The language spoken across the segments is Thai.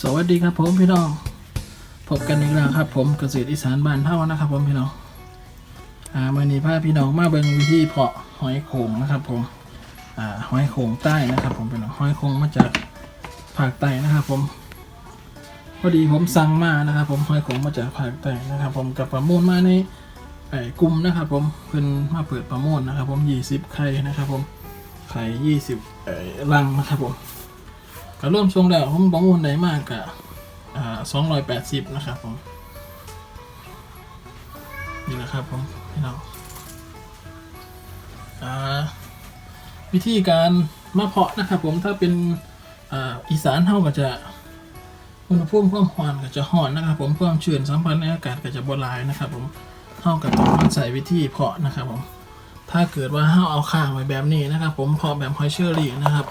สวัสดีครับผมพี่น้องพบกันอีกแล้วครับ ผมเกษตรอีสานบ้านเท่านะครับ ผมพี่น้องอ่ามื่อนี้พาพี่น้องมาเบิ่งวิธีเพาะหอยโขงนะครับ ผมอ่าหอยโขงใต้นะครับ ผมพี่น้องหอยโขงมาจากภาคใต้นะครับ ผม พอดีผมสั่งมานะครับ ผมหอยโขงมาจากภาคใต้นะครับ ผมกับประมูลมาในไอ้กลุ่มนะครับ ผมเพิ่นมาเปิดประมูลนะครับ ผม20ไข่นะครับ ผมไข่20เอ่อรังนะครับผม ก็ริ่มช่วงแล้วผมบอกว่าไหนมากกะสองร้อยแปดสิบนะครับผม นี่แหละครับผมพี่น้องวิธีการมาเพาะนะครับผมถ้าเป็นอ,อีสานเท่าก็จะอุณหภูมิความร้อนก็จะร้อนนะครับ ผมความชื้นสัมพันธ์ในอากาศก็จะบลายนะครับ ผมเท่ากับต้องใส่วิธีเพาะนะครับผมถ้าเกิดว่าเท่าเอาข้างไว้แบบนี้นะครับ ผมเพาะแบบหอยเชอรี่นะครับ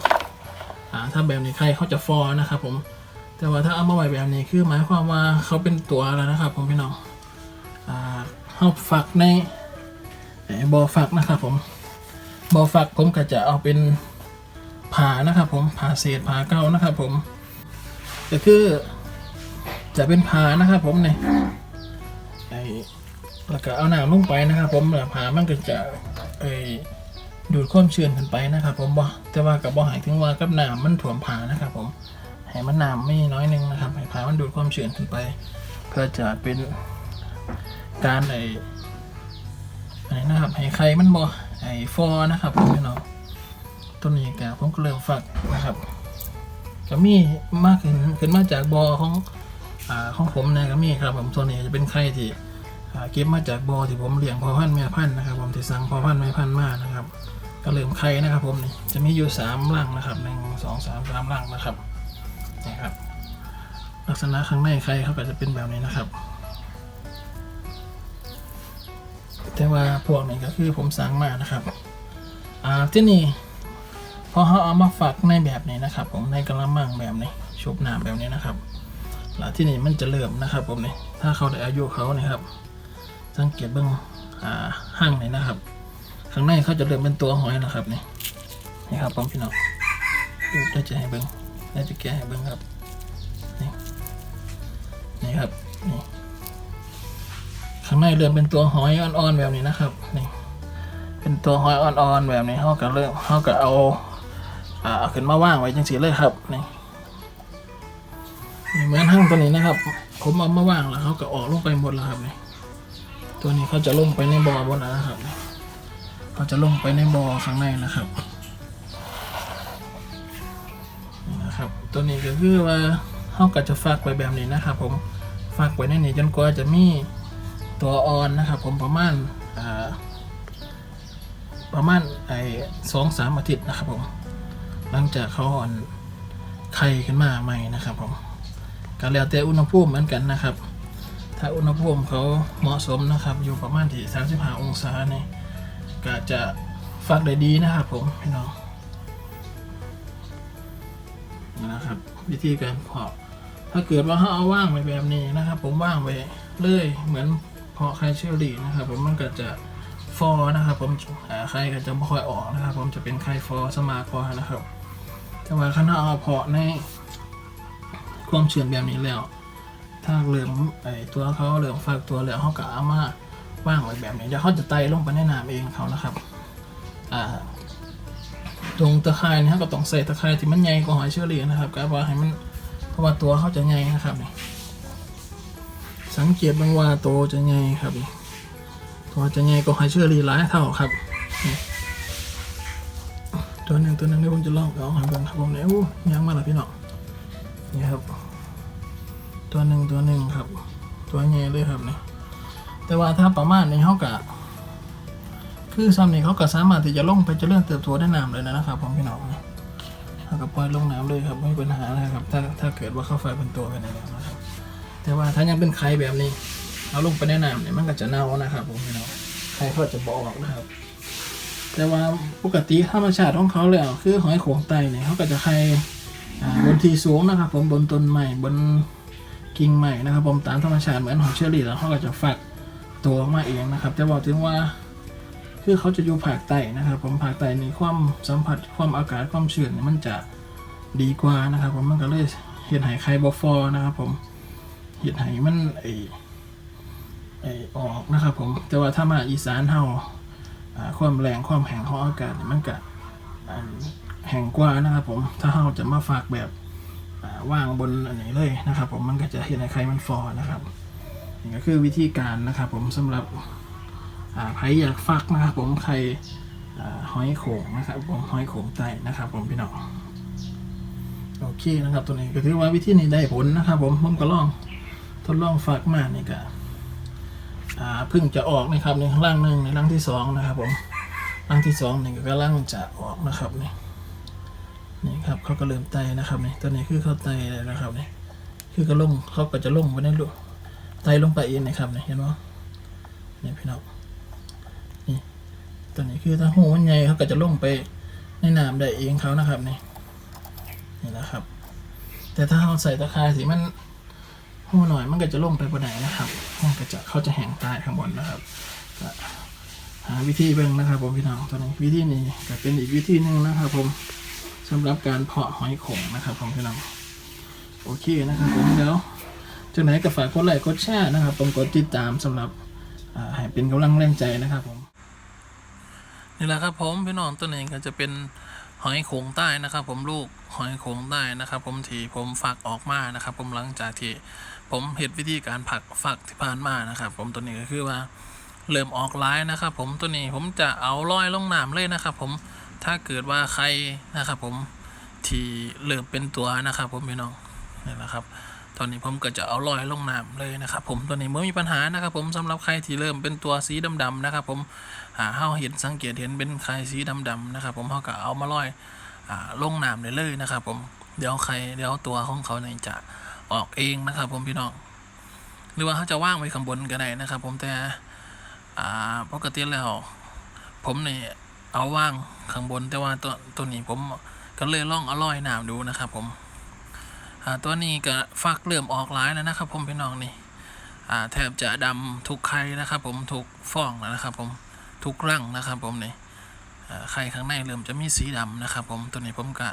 ถ้าแบบนี้ใครเขาจะฟอนะครับผมแต่ว่าถ้าเอามาไว้แบบนี้คือหมายความว่าเขาเป็นตัวแล้วนะครับผมพี่น้องอ่าเขาฝักในบอฝักนะครับผมบอฝักผมก็จะเอาเป็นผ่านะครับผมผ่าเศษผ่าเก้านะครับผมก็คือจะเป็นผ่านะครับผมเนี่ยแล้วก็เอาหนังลงไปนะครับผมแล้วผ่ามันก็จะไอ ดูดความชื้นขึ้นไปนะครับ ผมบ่แต่ว่ากับบ่หายถึงว่ากับน้ำมันถ่วมผานะครับ ผมให้มันน้ำไม่น้อยนึงนะครับให้ผามันดูดความชื้นขึ้นไป เพื่อจะเป็นการไอะไรนะครับให้ไข่มันบ่ไอฟอนะครับผมพี่น้องต้นนี้กผมก็เริ่มฝักนะครับก็มีมากขึ้นขึ้นมาจากบอของอ่าของผมนะก็มีครับ ผมส่วนนี้จะเป็นไข่ที่ เก็บมาจากบอที่ผมเลี้ยงพอพันธุ์แม่พันธุ์นะครับ ผมที่สั่งพอพันธุ์แม่พันธุ์มานะครับ ก็เริ่มไข่นะครับ ผมนี่จะมีอยู่สามรังนะครับหนึ่งสองสามสามรังนะครับนี่ครับ ลักษณะข้างในไข่เขาก็จะเป็นแบบนี้นะครับ แต่ว่าพวกนี้ก็คือผมสั่งมานะครับอ่าที่นี่พอเขาเอามาฝักในแบบนี้นะครับ ผมในกระมังแบบนี้ชุบน้ำแบบนี้นะครับแล้วที่นี่มันจะเริ่มนะครับ ผมนี่ถ้าเขาได้อายุเขานี่ครับ สังเกตเบื้องห้างนี่นะครับ ข้างในเขาจะเริ่มเป็นตัวหอยนะครับนี่นี่ครับผมพี่น้องได้จะให้เบิ้งได้จะแกะให้เบิ้งครับนี่นี่ครับนี่ข้างในเริ่มเป็นตัวหอยอ่อนๆแบบนี้นะครับนี่เป็นตัวหอยอ่อนๆแบบนี้เขาก็เริ่มเขาก็เอาอ่าเอาขึ้นมาว่างไว้จังสีเลยครับนี่นี่เหมือนห้างตัวนี้นะครับ ผมเอามาว่างแล้วเขาก็ออกลงไปหมดแล้วครับนี่ ตัวนี้เขาจะลงไปในบ่อบนแล้วนะครับนี่ก็จะลงไปในบ่อข้างในนะครับนะครับ ตัวนี้ก็คือว่าเขาก็จะฝากไว้แบบนี้นะครับ ผมฝากไว้ในนี้จนกว่าจะมีตัวอ่อนนะครับ ผมประมาณประมาณไอ้สองสามอาทิตย์นะครับผมหลังจากเขาอ่อนไข่ขึ้นมาใหม่นะครับผมก็แล้วแต่อุณหภูมิเหมือนกันนะครับ ถ้าอุณหภูมิเขาเหมาะสมนะครับ อยู่ประมาณที่ 35 องศาเนี่ยก็จะฟักได้ดีนะครับผมพี่น้องนะครับ วิธีการเพาะถ้าเกิดว่าเขาเอาว่างไว้แบบนี้นะครับ ผมว่างไว้เลยเหมือนเพาะไข่เชอรี่นะครับ ผมมันก็จะฟอนะครับ ผมไข่ก็จะไม่ค่อยออกนะครับ ผมจะเป็นไข่ฟอสมาร์ทฟอนะครับ แต่ว่าถ้าเอาเพาะในความเชื้นแบบนี้แล้ว ถ้าเริ่มไอตัวเขาเริ่มฟักตัวแล้วเขาก็เอามาว่างไว้แบบนี้เดี๋ยวเขาจะไต่ลงไปในน้ำเองเขานะครับอ่าตรงตะไคร่นี่ครับก็ต้องใส่ตะไคร่ที่มันใหญ่กว่าหอยเชอรี่นะครับก็ว่าให้มันเพราะว่าตัวเขาจะใหญ่นะครับนี่สังเกตบางว่าตัวจะใหญ่ครับนี่ตัวจะใหญ่กว่าหอยเชอรี่หลายเท่าครับตัวหนึ่งตัวหนึ่งเดี๋ยวผมจะลองเอาหอยเบิ่งครับผมเนี่ยอู้ยังมาและพี่น้องนี่ครับ ตัวหนึ่งตัวหนึ่งครับ ตัวใหญ่เลยครับเนี่ยแต่ว่าถ้าประมาณในเขากะคือซ้ำนี่เขาก็สามารถที่จะลงไปจะเจริญเติบโตได้น้ำเลยนะครับผมพี่น้องเขาก็ปล่อยลงน้ำเลยครับไม่มีปัญหานะครับ ถ้าถ้าเกิดว่าเข้าไฟเป็นตัวกันแล้วนะครับแต่ว่าถ้ายังเป็นไข่แบบนี้เอาลงไปในน้ำเนี่ยมันก็จะเน่านะครับผมพี่น้องไข่เขาจะบออกนะครับ แต่ว่าปกติธรรมชาติของเขาแล้วคือหอยโขงไตเนี่ยเขาก็จะไข่บนที่สูงนะครับ ผมบนต้นไม้บน กิ่งไม้นะครับ ผมตามธรรมชาติเหมือนหอยเชอรี่แล้วเขาก็จะฟักตัวออกมาเองนะครับจะบอกถึงว่าคือเขาจะอยู่ภาคใต้นะครับ ผมภาคใต้นี่ความสัมผัสความอากาศความชื้นมันจะดีกว่านะครับ ผมมันก็เลยเห็ดไห้ไข่บอฟอนะครับ ผมเห็ดไห้มันไอไอออกนะครับ ผมแต่ว่าถ้ามาอีสานเฮาอ่าความแรงความแห้งของอากาศมันก็แห้งกว่านะครับ ผมถ้าเฮาจะมาฝากแบบ ว่างบนอันนี้เลยนะครับ ผมมันก็จะเห็ดไห้ไข่มันฟอนะครับนี่ก็คือวิธีการนะครับ ผมสำหรับใครอยากฟักนะครับผมใครอ่าหอยโขงนะครับผมหอยโขงไตนะครับ ผมพี่น้องโอเคนะครับ ตัวนี้ก็ถือว่าวิธีนี้ได้ผลนะครับ ผมผมก็ลองทดลองฝากมานี่ก็เพิ่งจะออกนะครับในร่างหนึ่งในร่างที่สองนะครับ ผมร่างที่สองนี่ก็กำลังจะออกนะครับนี่ นี่ครับเขาก็เริ่มไตนะครับนี่ตัวนี้คือเขาไตเลยนะครับนี่คือก็ลงเขาก็จะลงไปในลูกไตลงไปเองนะครับนี่เห็นไหมนี่พี่น้องนี่ตัวนี้คือถ้าหูมันใหญ่เขาก็จะลงไปในน้ำได้เองเขานะครับนี่นี่นะครับ แต่ถ้าเราใส่ตะไคร้สีมันหูหน่อยมันก็จะลงไปบนไหนนะครับมันก็จะเขาจะแห้งใต้ข้างบนนะครับหาวิธีเบิ่งนะครับผมพี่น้องตอนนี้วิธีนี้ก็เป็นอีกวิธีหนึ่งนะครับผม สำหรับการเพาะหอยข่งนะครับผมพี่น้องโอเคนะครับผมเดี๋ยวจากไหนก็ฝากกดไลค์กดแชร์นะครับผมกดติดตามสำหรับให้เป็นกำลังแรงใจนะครับผมนี่แหละครับผมพี่น้องตัวนี้ก็จะเป็นหอยโขงใต้นะครับ ผมลูกหอยโขงใต้นะครับ ผมที่ผมฝักออกมานะครับ ผมหลังจากที่ผมเห็นวิธีการผักฝักที่ผ่านมานะครับ ผมตัวนี้ก็คือว่าเริ่มออกลายนะครับ ผมตัวนี้ผมจะเอาลอยลงน้ำเลยนะครับ ผม ถ้าเกิดว่าใครนะครับผมที่เริ่มเป็นตัวนะครับผมพี่น้องนี่แหละครับ ตอนนี้ผมก็จะเอาลอยลงน้ำเลยนะครับ ผมตัวนี้ไม่มีปัญหานะครับ ผมสำหรับใครที่เริ่มเป็นตัวสีดำๆนะครับ ผมอ่าเฮาเห็นสังเกตเห็นเป็นไข่สีดำๆนะครับ ผมเฮาก็เอามาลอยอลงน้ำได้เลยนะครับ ผมเดี๋ยวไข่เดี๋ยวตัวของเขาเนี่ยจะออกเองนะครับ ผมพี่น้องหรือว่าเขาจะว่างไว้ข้างบนก็ได้นะครับ ผมแต่ปกติแล้วผมเนี่ย เอาว่างข้างบนแต่ว่าตัวตัวนี้ผมก็เลยลองเอาลอยน้ำดูนะครับผมตัวนี้ก็ฟักเริ่มออกหลายแล้วนะครับ ผมพี่น้องนี่แทบจะดำทุกไข่นะครับ ผมทุกฟองแล้วนะครับ ผมทุกรังนะครับ ผมนี่ไข่ข้างในเริ่มจะมีสีดำนะครับ ผมตัวนี้ผมก็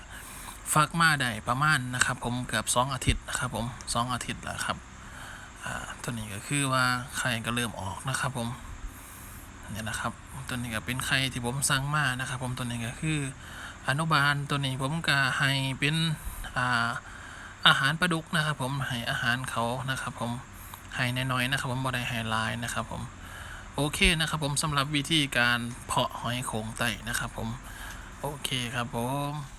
ฟักมาได้ประมาณนะครับ ผมเกือบสองอาทิตย์นะครับ ผมสองอาทิตย์แล้วครับตัวนี้ก็คือว่าไข่ก็เริ่มออกนะครับ ผม นี่นะครับ ตัวนี้ก็เป็นไข่ที่ผมสั่งมานะครับ ผมตัวนี้ก็คืออนุบาลตัวนี้ผมก็ให้เป็นอ่าอาหารปลาดุกนะครับ ผมให้อาหารเขานะครับ ผมให้น้อยๆนะครับ ผมบ่ได้ให้ลายนะครับ ผมโอเคนะครับ ผมสำหรับวิธีการเพาะหอยโขงไต่นะครับ ผมโอเคครับผม